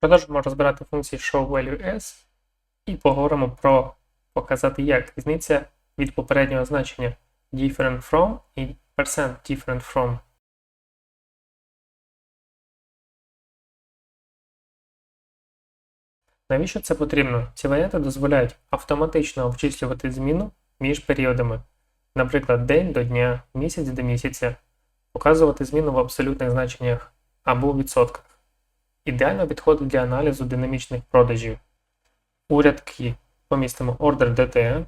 Продовжимо розбирати функції showValueS і поговоримо про показати, як різниця від попереднього значення different from і percent different from. Навіщо це потрібно? Ці варіанти дозволяють автоматично обчислювати зміну між періодами, наприклад, день до дня, місяць до місяця, показувати зміну в абсолютних значеннях або у відсотках. Ідеально підходить для аналізу динамічних продажів. У рядки помістимо order DT.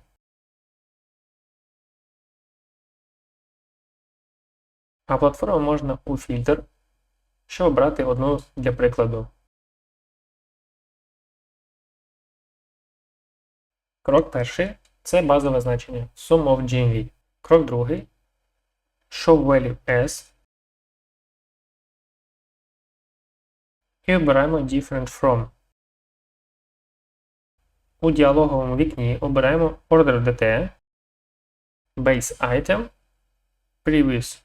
А платформу можна у фільтр, щоб обрати одну для прикладу. Крок перший це базове значення Sum of GMV. Крок другий Show Value S. І обираємо Different From. У діалоговому вікні обираємо Order DT, Base Item, Previous.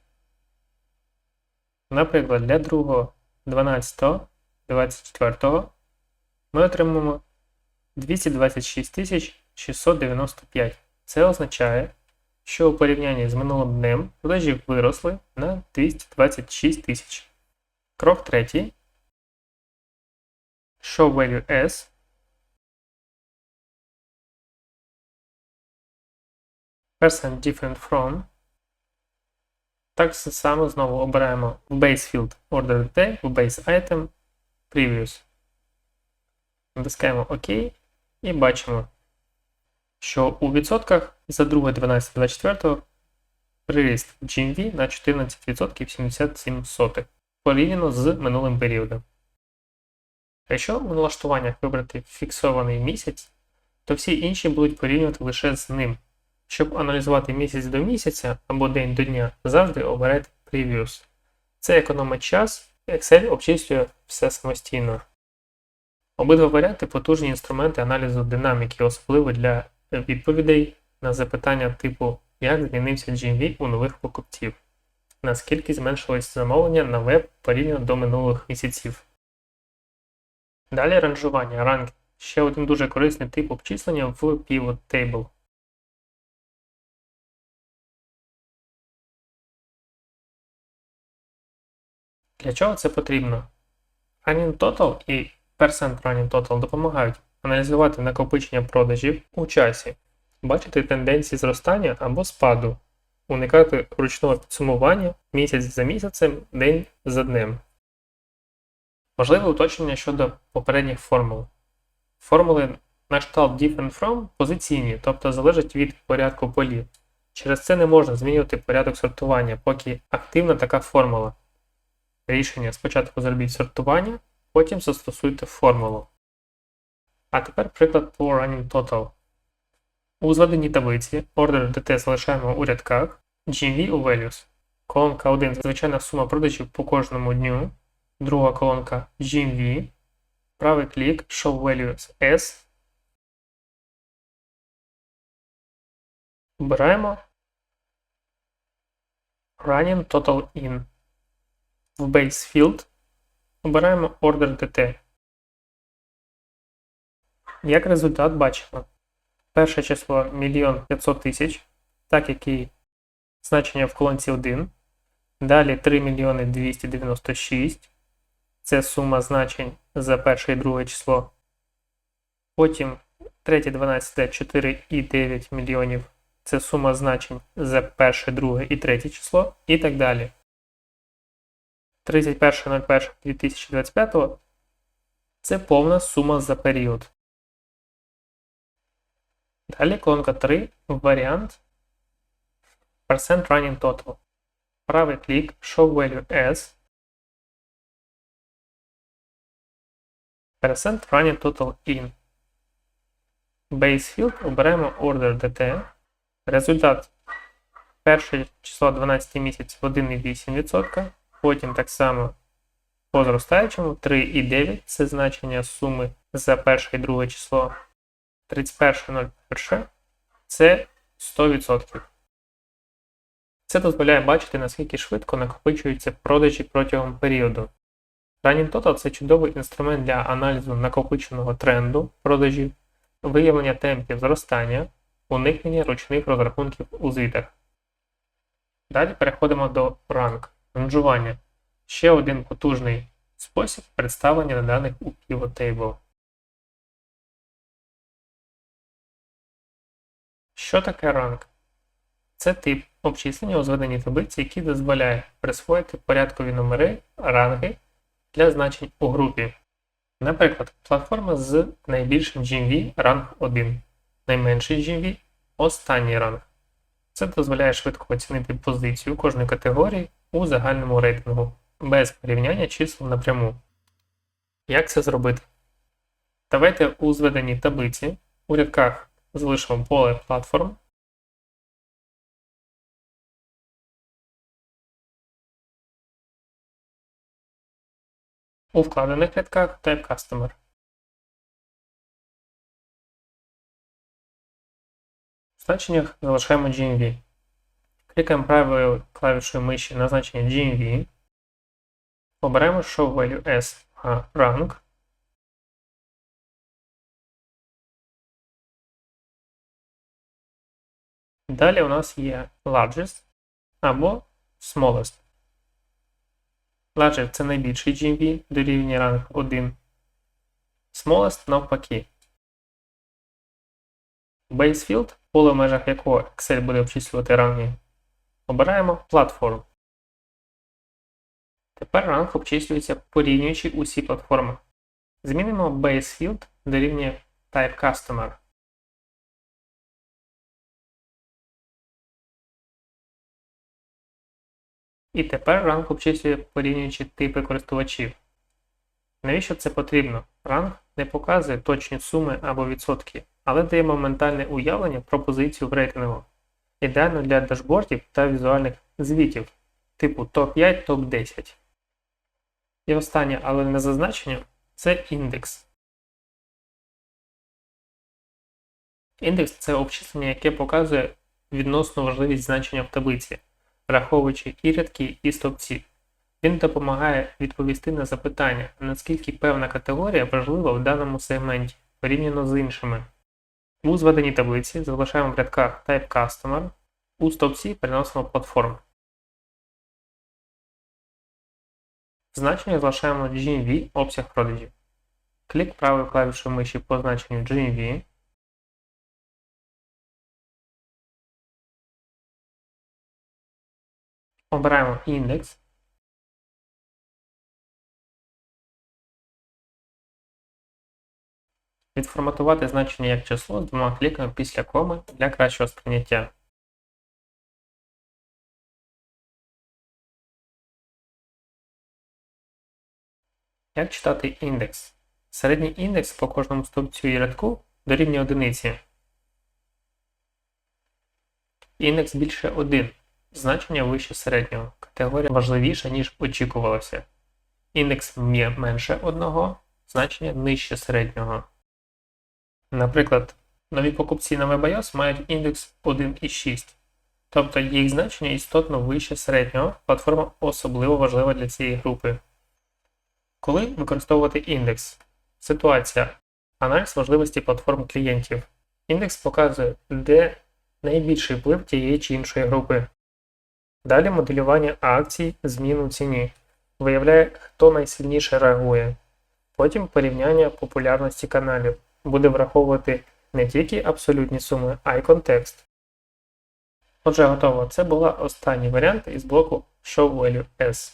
Наприклад, для другого 12 24 ми отримаємо 226 695. Це означає, що у порівнянні з минулим днем продажі виросли на 226 тисяч. Крок третій. Show value S. Percent different from. Так само знову обираємо в base field order day, в base item previous. Натискаємо ОК і бачимо, що у відсотках за 2 12 приріст GMV на 14% 77 сотих порівняно з минулим періодом. Якщо в налаштуваннях вибрати фіксований місяць, то всі інші будуть порівнювати лише з ним. Щоб аналізувати місяць до місяця або день до дня, завжди обирайте Previous. Це економить час, Excel обчислює все самостійно. Обидва варіанти потужні інструменти аналізу динаміки, особливо для відповідей на запитання типу Як змінився GMV у нових покупців, наскільки зменшилось замовлення на веб порівняно до минулих місяців. Далі ранжування ранг ще один дуже корисний тип обчислення в Pivot Table. Для чого це потрібно? Running Total і Percent Running Total допомагають аналізувати накопичення продажів у часі, бачити тенденції зростання або спаду, уникати ручного підсумування місяць за місяцем, день за днем. Важливе уточнення щодо попередніх формул. Формули на кшталт different from позиційні, тобто залежать від порядку полів. Через це не можна змінювати порядок сортування, поки активна така формула. Рішення спочатку зробіть сортування, потім застосуйте формулу. А тепер приклад по Running Total. У зведеній таблиці Order DT залишаємо у рядках GMV у Values. Колонка 1 звичайна сума продажів по кожному дню. Друга колонка GMV. Правий клік Show Values S. Обираємо Running Total In. В Base Field обираємо Order DT. Як результат бачимо. Перше число 1 500 тисяч, так як і значення в колонці 1. Далі 3 мільйони 296. Це сума значень за перше і друге число. Потім 3, 12, 4 і 9 мільйонів. Це сума значень за перше, друге і третє число. І так далі. 31.01.2025 це повна сума за період. Далі колонка 3 варіант Percent Running Total. Правий клік Show Value As. Percent Running Total In. Base Field оберемо Order DT. Результат перше число 12 місяць 1,8%. Потім так само по зростаючому 3,9 це значення суми за перше і друге число. 31.01 це 100%. Це дозволяє бачити, наскільки швидко накопичуються продажі протягом періоду. Running Total це чудовий інструмент для аналізу накопиченого тренду продажів, виявлення темпів зростання, уникнення ручних розрахунків у звітах. Далі переходимо до ранг ранжування. Ще один потужний спосіб представлення даних у Pivot Table. Що таке ранг? Це тип обчислення у зведеній таблиці, який дозволяє присвоїти порядкові номери ранги для значень у групі. Наприклад, платформа з найбільшим GMV ранг 1, найменший GMV останній ранг. Це дозволяє швидко оцінити позицію кожної категорії у загальному рейтингу без порівняння чисел напряму. Як це зробити? Давайте у зведеній таблиці у рядках залишимо поле платформ. У вкладених рядках Type Customer. В значеннях залишаємо GMV. Клікаємо правою клавішою миші на значення GMV. Обираємо Show Value as Rank. Далі у нас є Largest або Smallest. Largest це найбільший GMV дорівнює ранг 1. Smallest навпаки. Base Field, поле в межах якого Excel буде обчислювати ранги. Обираємо Platform. Тепер ранг обчислюється порівнюючи усі платформи. Змінимо Base Field дорівнює Type Customer. І тепер ранг обчислює порівнюючи типи користувачів. Навіщо це потрібно? Ранг не показує точні суми або відсотки, але дає моментальне уявлення про позицію в рейтингу. Ідеально для дашбордів та візуальних звітів типу топ-5, топ-10. І останнє, але не зазначення, це індекс. Індекс це обчислення, яке показує відносну важливість значення в таблиці враховуючи і рядки, і стовпці. Він допомагає відповісти на запитання, наскільки певна категорія важлива в даному сегменті порівняно з іншими. У зведеній таблиці залишаємо в рядках Type Customer, у стовпці переносимо платформу. Значення залишаємо GMV обсяг продажів. Клік правою клавішою миші по значенню GMV. Обираємо індекс. Відформатувати значення як число двома кліками після коми для кращого сприйняття. Як читати індекс? Середній індекс по кожному стовпцю і рядку дорівнює одиниці. Індекс більше 1 значення вище середнього. Категорія важливіша, ніж очікувалося. Індекс менше одного, значення нижче середнього. Наприклад, нові покупці на WebIOS мають індекс 1,6, тобто їх значення істотно вище середнього, платформа особливо важлива для цієї групи. Коли використовувати індекс? Ситуація. Аналіз важливості платформ клієнтів. Індекс показує, де найбільший вплив тієї чи іншої групи. Далі моделювання акцій, змін у ціні. Виявляє, хто найсильніше реагує. Потім порівняння популярності каналів. Буде враховувати не тільки абсолютні суми, а й контекст. Отже, готово. Це була останній варіант із блоку Show Value S.